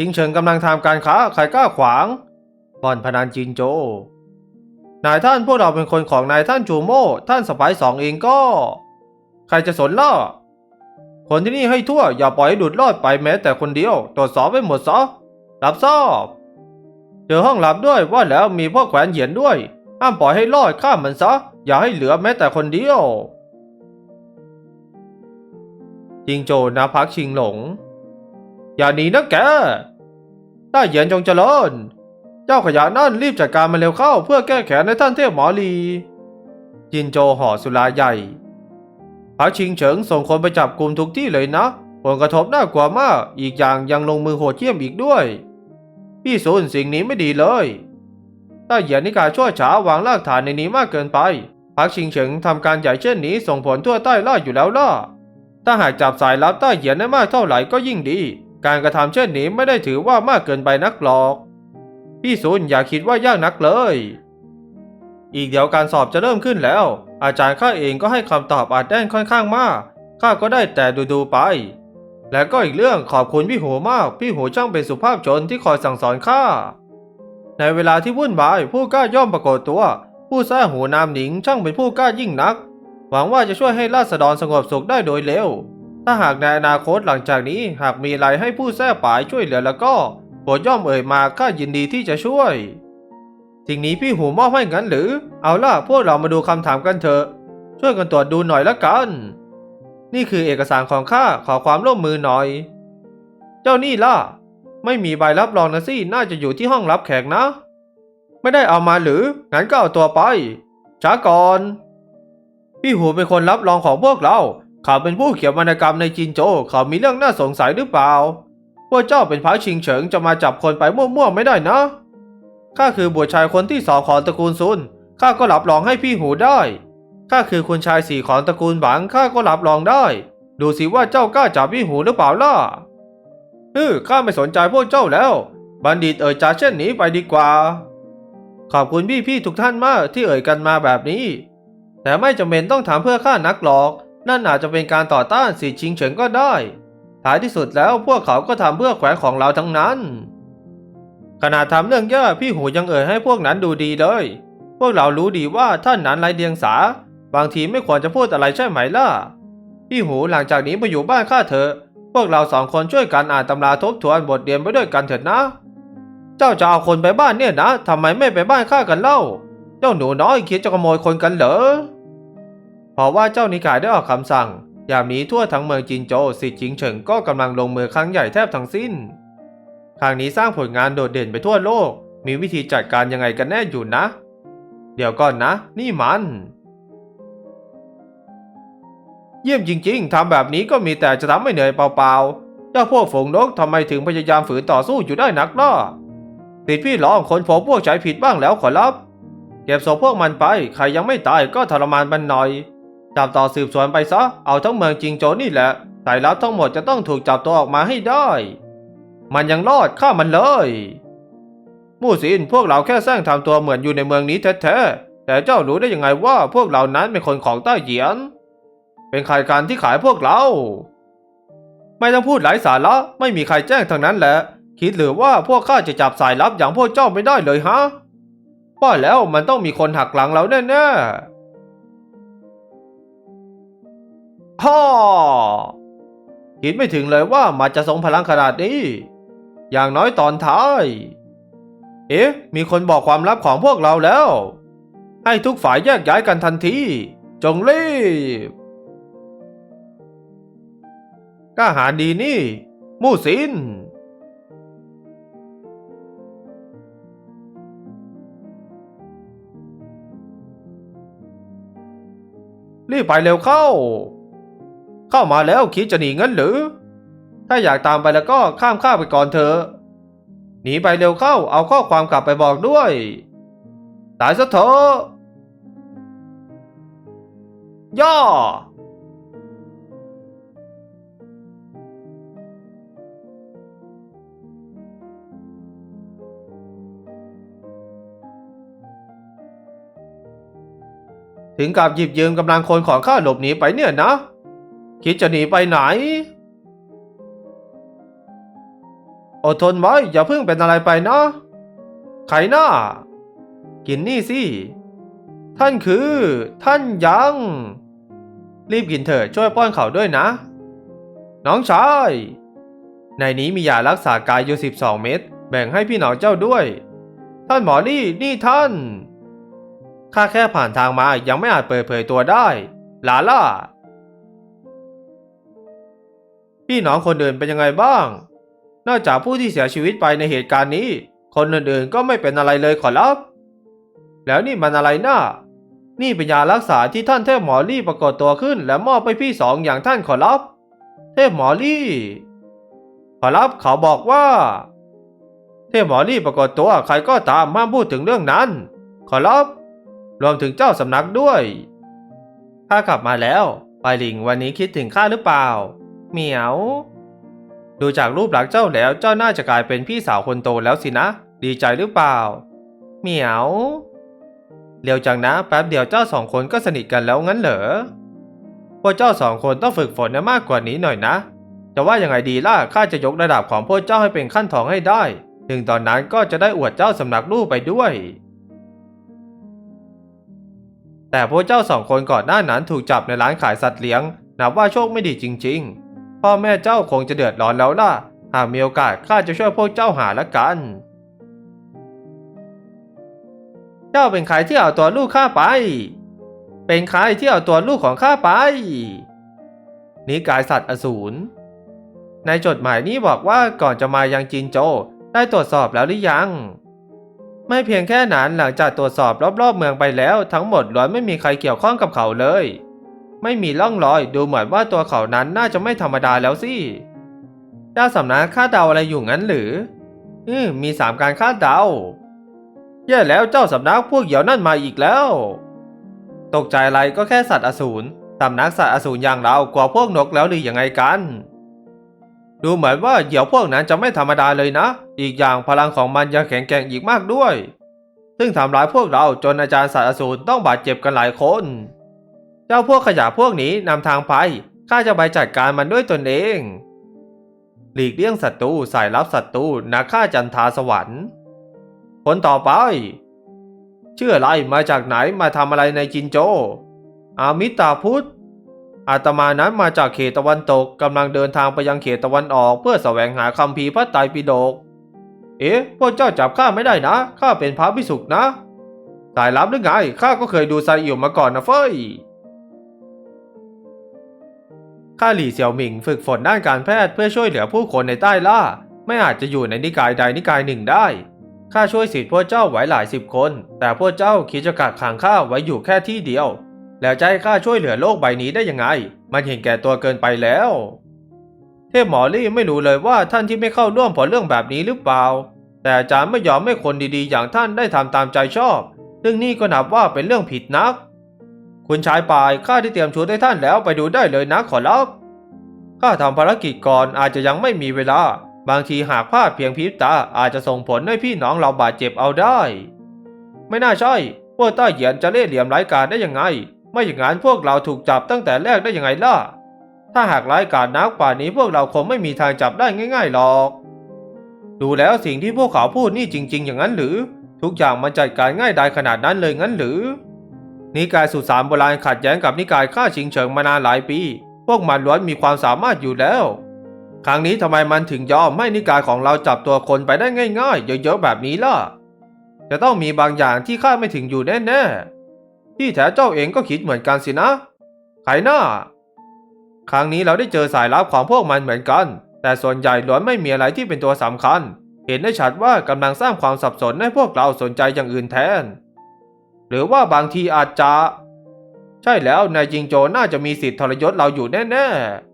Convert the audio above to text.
ชิงเฉิงกำลังทำการค้าใครกล้าขวางบ่อนพนันจินโจ นายท่านพวกเราเป็นคนของนายท่านจูโม่ท่านสไปซ์สองเองก็ ใครจะสนล่ะคนที่นี่ให้ทั่วอย่าปล่อยให้ดุดรอดไปแม้แต่คนเดียว ตรวจสอบไปหมดซะรับทราบเจอห้องลับด้วยว่าแล้วมีพวกแขวนเหยียนด้วยห้ามปล่อยให้รอดข้ามมันซะ อย่าให้เหลือแม้แต่คนเดียวจิงโจนะพักชิงหลง อย่าหนีนะแกต้เหยียนจงเจริญ เจ้าขยะนั่นรีบจัดการมันเร็วเข้าเพื่อแก้แค้นในท่านเทพหมอลี จินโจห่อสุราใหญ่พักชิงเฉิงส่งคนไปจับกลุ่มทุกที่เลยนะ ผลกระทบน่ากลัวมาก อีกอย่างยังลงมือโหดเหี้ยมอีกด้วย พี่ซุนสิ่งนี้ไม่ดีเลยต้าเหยียนนิกายชั่วช้าวางรากฐานในนี้มากเกินไปพักชิงเฉิงทำการใหญ่เช่นนี้ส่งผลทั่วใต้ล่าอยู่แล้วล่ะ ถ้าหากจับสายลับใต้เหยียนได้มากเท่าไหร่ก็ยิ่งดี การกระทำเช่นนี้ไม่ได้ถือว่ามากเกินไปนักหรอก พี่ซุนอย่าคิดว่ายากนักเลย อีกเดี๋ยวการสอบจะเริ่มขึ้นแล้ว อาจารย์ข้าเองก็ให้คำตอบอาจแน่นค่อนข้างมาก ข้าก็ได้แต่ดูๆไป และก็อีกเรื่องขอบคุณพี่หูมาก พี่หูช่างเป็นสุภาพชนที่คอยสั่งสอนข้า ในเวลาที่วุ่นวายผู้กล้าย่อมปรากฏตัว ผู้แท้หูนามหนิงช่างเป็นผู้กล้ายิ่งนัก หวังว่าจะช่วยให้ราษฎรสงบสุขได้โดยเร็ว ถ้าหากในอนาคตหลังจากนี้หากมีอะไรให้ผู้แท้ป่ายช่วยเหลือแล้วก็โปรดย่อมเอ่ยมาข้ายินดีที่จะช่วย สิ่งนี้พี่หูมอบให้งั้นหรือ เอาล่ะพวกเรามาดูคำถามกันเถอะ ช่วยกันตรวจดูหน่อยละกัน นี่คือเอกสารของข้าขอความร่วมมือหน่อย เจ้านี่ล่ะ ไม่มีใบรับรองนะสิน่าจะอยู่ที่ห้องรับแขกนะ ไม่ได้เอามาหรือ งั้นก็เอาตัวไปช้าก่อน พี่หูเป็นคนรับรองของพวกเรา ขาเป็นผู้เขียนวรรณกรรมในจินโจเขามีเรื่องน่าสงสัยหรือเปล่าพวกเจ้าเป็นพระชิงเฉิงจะมาจับคนไปมั่วๆไม่ได้นะข้าคือบุตรชายคนที่สองของตระกูลซุนข้าก็รับรองให้พี่หูได้ข้าคือคุณชายสี่ของตระกูลหวังข้าก็รับรองได้ ดูสิว่าเจ้ากล้าจับพี่หูหรือเปล่าล่ะเออข้าไม่สนใจพวกเจ้าแล้ว บัณฑิตเอ่ยจาเช่นนี้ไปดีกว่า ขอบคุณพี่ๆทุกท่านมากที่เอ่ยกันมาแบบนี้ แต่ไม่จำเป็นต้องถามเพื่อข้านักหรอก นั่นอาจจะเป็นการต่อต้านสีชิงเฉิงก็ได้ ท้ายที่สุดแล้วพวกเขาก็ทำเพื่อแขวงของเราทั้งนั้น ขณะทำเรื่องแย่พี่หูยังเอ่ยให้พวกนั้นดูดีเลย พวกเรารู้ดีว่าท่านนั้นไรเดียงสา บางทีไม่ควรจะพูดอะไรใช่ไหมล่ะ พี่หูหลังจากนี้ไปอยู่บ้านข้าเถอะพวกเราสองคนช่วยกันอ่านตำราทบทวนบทเรียนไปด้วยกันเถิดนะ เจ้าจะเอาคนไปบ้านเนี่ยนะทำไมไม่ไปบ้านข้ากันเล่า เจ้าหนูน้อยคิดจะขโมยคนกันเหรอ เพราะว่าเจ้านิกายได้ออกคำสั่ง ยามนี้ทั่วทั้งเมืองจินโจวสิทธิ์จิงเฉิงก็กำลังลงมือครั้งใหญ่แทบทั้งสิ้นครั้งนี้สร้างผลงานโดดเด่นไปทั่วโลก มีวิธีจัดการยังไงกันแน่อยู่นะ เดี๋ยวก่อนนะ นี่มัน เยี่ยมจริง ๆทำแบบนี้ก็มีแต่จะทำให้เหนื่อยเปล่าๆ เจ้าพวกฝงนกทำไมถึงพยายามฝืนต่อสู้อยู่ได้นักล่ะติดพี่หลองคนพบพวกใจผิดบ้างแล้วขอรับ เก็บศพพวกมันไป ใครยังไม่ตายก็ทรมานมันหน่อย จับต่อสืบสวนไปซะ เอาทั้งเมืองจิงโจนี่แหละสายลับทั้งหมดจะต้องถูกจับตัวออกมาให้ได้ มันยังรอดฆ่ามันเลย มู่สินพวกเราแค่แซงทำตัวเหมือนอยู่ในเมืองนี้แท้ๆ แต่เจ้ารู้ได้ยังไงว่าพวกเรานั้นเป็นคนของใต้เหยียน เป็นใครกันที่ขายพวกเรา ไม่ต้องพูดหลายสาระ ไม่มีใครแจ้งทั้งนั้นแหละ คิดหรือว่าพวกข้าจะจับสายลับอย่างพวกเจ้าไม่ได้เลยฮะว่าแล้วมันต้องมีคนหักหลังเราแน่ๆ ฮ่อคิดไม่ถึงเลยว่ามันจะทรงพลังขนาดนี้ อย่างน้อยตอนท้าย เอ๊ะ มีคนบอกความลับของพวกเราแล้ว ให้ทุกฝ่ายแยกย้ายกันทันที จงรีบกล้าหาญดีนี่ มู่สินรีบไปเร็วเข้า เข้ามาแล้วคิดจะหนีงั้นหรือ ถ้าอยากตามไปแล้วก็ข้ามข้าไปก่อนเถอะ หนีไปเร็วเข้าเอาข้อความกลับไปบอกด้วย ตายซะเถอะย่อ ถึงกับหยิบยืมกำลังคนของข้าหลบหนีไปเนี่ยนะ คิดจะหนีไปไหน อดทนไว้อย่าเพิ่งเป็นอะไรไปนะ ไขหน้า กินนี่สิ ท่านคือ ท่านยัง รีบกินเถอะช่วยป้อนเขาด้วยนะ น้องชาย ในนี้มียารักษากายอยู่ 12 เม็ดแบ่งให้พี่หนองเจ้าด้วย ท่านหมอนี่นี่ท่านข้าแค่ผ่านทางมายังไม่อาจเปิดเผยตัวได้ ลาล่า พี่น้องคนอื่นเป็นยังไงบ้าง นอกจากผู้ที่เสียชีวิตไปในเหตุการณ์นี้ คนอื่นๆก็ไม่เป็นอะไรเลยขอรับ แล้วนี่มันอะไรนะ่ะนี่เป็นยารักษาที่ท่านเทพหมอลี่ปรากฏตัวขึ้น และมอบไปพี่สองอย่างท่านขอรับ เทพหมอลี่ ขอรับเขาบอกว่า เทพหมอลี่ปรากฏตัวใครก็ตามห้ามพูดถึงเรื่องนั้น ขอรับ รวมถึงเจ้าสำนักด้วยข้ากลับมาแล้ว ไปลิงวันนี้คิดถึงข้าหรือเปล่า เหมียว ดูจากรูปลักษณ์เจ้าแล้วเจ้าน่าจะกลายเป็นพี่สาวคนโตแล้วสินะ ดีใจหรือเปล่า เหมียว เร็วจังนะแป๊บเดียวเจ้าสองคนก็สนิทกันแล้วงั้นเหรอ พวกเจ้าสองคนต้องฝึกฝนให้มากกว่านี้หน่อยนะ จะว่ายังไงดีล่ะข้าจะยกระดับของพวกเจ้าให้เป็นขั้นทองให้ได้ ถึงตอนนั้นก็จะได้อวดเจ้าสำนักลูกไปด้วยแต่พวกเจ้าสองคนก่อนหน้านั้นถูกจับในร้านขายสัตว์เลี้ยง นับว่าโชคไม่ดีจริง ๆ พ่อแม่เจ้าคงจะเดือดร้อนแล้วล่ะ หากมีโอกาสข้าจะช่วยพวกเจ้าหาละกัน เจ้าเป็นใครที่เอาตัวลูกข้าไป เป็นใครที่เอาตัวลูกของข้าไป นิกายสัตว์อสูร ในจดหมายนี้บอกว่าก่อนจะมายังจินโจได้ตรวจสอบแล้วหรือยัง ไม่เพียงแค่นั้นหลังจากตรวจสอบรอบๆเมืองไปแล้ว ทั้งหมดล้วนไม่มีใครเกี่ยวข้องกับเขาเลย ไม่มีร่องรอยดูเหมือนว่าตัวเขานั้นน่าจะไม่ธรรมดาแล้วสิ เจ้าสำนักคาดเดาอะไรอยู่งั้นหรือ อืมมีสามการคาดเดาแย่แล้วเจ้าสำนักพวกเหยี่ยวนั่นมาอีกแล้ว ตกใจอะไรก็แค่สัตว์อสูรสำนักสัตว์อสูรอย่างเรากว่าพวกนกแล้วหรือยังไงกัน ดูเหมือนว่าเหยี่ยวพวกนั้นจะไม่ธรรมดาเลยนะ อีกอย่างพลังของมันยังแข็งแกร่งอีกมากด้วย ซึ่งทำร้ายพวกเราจนอาจารย์สัตว์อสูรต้องบาดเจ็บกันหลายคน เจ้าพวกขยะพวกนี้นำทางไป ข้าจะไปจัดการมันด้วยตนเอง หลีกเลี่ยงศัตรูสายลับศัตรูนักฆ่าจันทาสวรรค์ คนต่อไปชื่ออะไรมาจากไหนมาทำอะไรในจินโจ อามิตาพุทธอาตมานั้นมาจากเขตตะวันตกกำลังเดินทางไปยังเขตตะวันออก เพื่อแสวงหาคำพีพระไตรปิฎก เอ๊ะ พวกเจ้าจับข้าไม่ได้นะ ข้าเป็นพระพิสุกนะ สายลับหรือไง ข้าก็เคยดูไซอิ๋วมาก่อนนะเฟ้ย ข้าหลี่เสี่ยวหมิงฝึกฝนด้านการแพทย์เพื่อช่วยเหลือผู้คนในใต้ล่า ไม่อาจจะอยู่ในนิกายใดนิกายหนึ่งได้ ข้าช่วยสิทธิ์พวกเจ้าไว้หลายสิบคน แต่พวกเจ้าคิดจะกักขังข้าไว้อยู่แค่ที่เดียว แล้วจะให้ข้าช่วยเหลือโลกใบนี้ได้ยังไง มันเห็นแก่ตัวเกินไปแล้ว เทพหมอลี่ไม่รู้เลยว่าท่านที่ไม่เข้าร่วมเพราะเรื่องแบบนี้หรือเปล่า แต่อาจารย์ไม่ยอมให้คนดีๆ อย่างท่านได้ทำตามใจชอบ ซึ่งนี่ก็นับว่าเป็นเรื่องผิดนัก คุณชายปายข้าที่เตรียมชุดให้ท่านแล้วไปดูได้เลยนะขอรับข้าทำภารกิจก่อนอาจจะยังไม่มีเวลา บางทีหากพลาดเพียงพิบตาอาจจะส่งผลให้พี่น้องเราบาดเจ็บเอาได้ ไม่น่าใช่พวกใต้เหยียนจะเล่เหลี่ยมไร้การได้ยังไง ไม่อย่างนั้นพวกเราถูกจับตั้งแต่แรกได้ยังไงล่ะ ถ้าหากไร้การนักป่านนี้พวกเราคงไม่มีทางจับได้ง่าย ๆหรอก ดูแล้วสิ่งที่พวกเขาพูดนี่จริง ๆ อย่างนั้นหรือ ทุกอย่างมันจัดการง่ายดายขนาดนั้นเลยงั้นหรือ นิกายสุสานโบราณขัดแย้งกับนิกายฆ่าชิงเฉิงมานานหลายปี พวกมันล้วนมีความสามารถอยู่แล้ว ครั้งนี้ทำไมมันถึงยอมให้นิกายของเราจับตัวคนไปได้ง่ายๆ เยอะๆแบบนี้ล่ะ จะต้องมีบางอย่างที่คาไม่ถึงอยู่แน่ๆ ที่แท้เจ้าเองก็คิดเหมือนกันสินะไขหน้า ครั้งนี้เราได้เจอสายลับของพวกมันเหมือนกัน แต่ส่วนใหญ่ล้วนไม่มีอะไรที่เป็นตัวสำคัญ เห็นได้ชัดว่ากำลังสร้างความสับสนให้พวกเราสนใจอย่างอื่นแทน หรือว่าบางทีอาจจะ ใช่แล้วนายจิงโจน่าจะมีสิทธิ์ทรยศเราอยู่แน่ ๆ